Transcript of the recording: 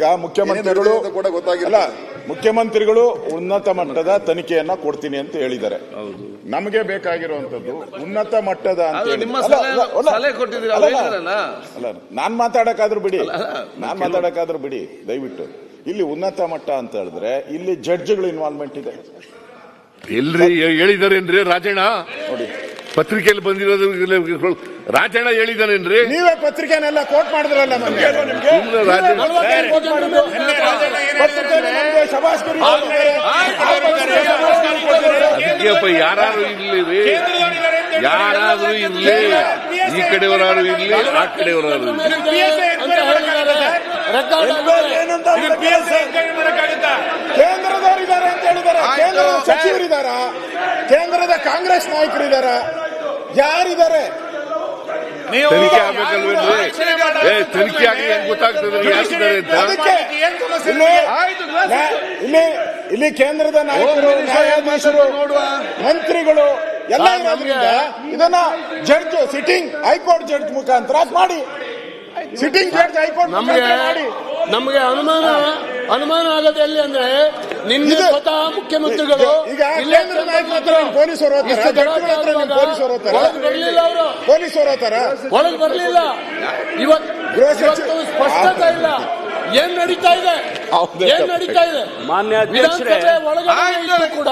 ಈಗ ಮುಖ್ಯಮಂತ್ರಿಗಳು ಕೂಡ ಗೊತ್ತಾಗಿಲ್ಲ. ಅಲ್ಲ ಮುಖ್ಯಮಂತ್ರಿಗಳು ಉನ್ನತ ಮಟ್ಟದ ತನಿಖೆಯನ್ನ ಕೊಡ್ತೀನಿ ಅಂತ ಹೇಳಿದ್ದಾರೆ. ನಮಗೆ ಬೇಕಾಗಿರುವಂತದ್ದು ಉನ್ನತ ಮಟ್ಟದ ನಾನ್ ಮಾತಾಡಕ್ಕಾದ್ರೂ ಬಿಡಿ. ನಾನ್ ಮಾತಾಡಕ್ಕಾದ್ರೂ ಬಿಡಿ. ದಯವಿಟ್ಟು. ಇಲ್ಲಿ ಉನ್ನತ ಮಟ್ಟ ಅಂತ ಹೇಳಿದ್ರೆ ಇಲ್ಲಿ ಜಡ್ಜ್ಗಳು ಇನ್ವಾಲ್ವ್ಮೆಂಟ್ ಇದೆ. ಎಲ್ರಿ ಹೇಳಿದಾರೇನ್ರಿ ರಾಜಣ್ಣ? ಪತ್ರಿಕೆಯಲ್ಲಿ ಬಂದಿರೋದು ರಾಜಣ್ಣ ಹೇಳಿದಾನೇನ್ರಿ ನೀವೇ ಪತ್ರಿಕೆನೆಲ್ಲ ಕೋಟ್ ಮಾಡಿದ್ರಲ್ಲ ಯಾರು ಇರ್ಲಿ ರೀ ಯಾರಾದ್ರೂ ಇರ್ಲಿ ಈ ಕಡೆಯವರಾರು ಇರ್ಲಿ ಆ ಕಡೆಯವರಾರು ಇರ್ಲಿ ಕೇಂದ್ರದ ಸಚಿವರಿದ್ದಾರ ಕೇಂದ್ರದ ಕಾಂಗ್ರೆಸ್ ನಾಯಕರಿದಾರ? ಯಾರಿದ್ದಾರೆ ತನಿಖೆ ಆಗ್ಬೇಕಲ್ವೇನ್ರಿ? ಏ ತನಿಖೆ ಗೊತ್ತಾಗ್ತದೆ ಯಾರಿದ್ದಾರೆ ಅಂತ? ಅದಕ್ಕೆ ಇಲ್ಲಿ ಇಲ್ಲಿ ಕೇಂದ್ರದ ನಾಯಕರು ನ್ಯಾಯಾಧೀಶರು ಮಂತ್ರಿಗಳು ಎಲ್ಲ ಇರೋದ್ರಿಂದ ಇದನ್ನ ಜಡ್ಜ್ ಸಿಟ್ಟಿಂಗ್ ಹೈಕೋರ್ಟ್ ಜಡ್ಜ್ ಮುಖಾಂತರ ಮಾಡಿ. ಸಿಟ್ಟಿಂಗ್ ಜಡ್ಜ್ ಹೈಕೋರ್ಟ್ ಮಾಡಿ. ನಮಗೆ ಅನುಮಾನ ಅನುಮಾನ ಆಗದೆ ಎಲ್ಲಿ ಅಂದ್ರೆ ನಿನ್ನೆ ಸ್ವತಃ ಮುಖ್ಯಮಂತ್ರಿಗಳು ಪೊಲೀಸರು ಹೋಗ್ತಾರ ಒಳಗೆ ಬರ್ಲಿಲ್ಲ ಅವರು. ಪೊಲೀಸರು ಒಳಗೆ ಬರ್ಲಿಲ್ಲ. ಇವತ್ತು ಸ್ಪಷ್ಟತೆ ಇಲ್ಲ. ಏನ್ ನಡೀತಾ ಇದೆ. ಏನ್ ನಡೀತಾ ಇದೆ? ಮಾನ್ಯ ಒಳಗಡೆ ಕೂಡ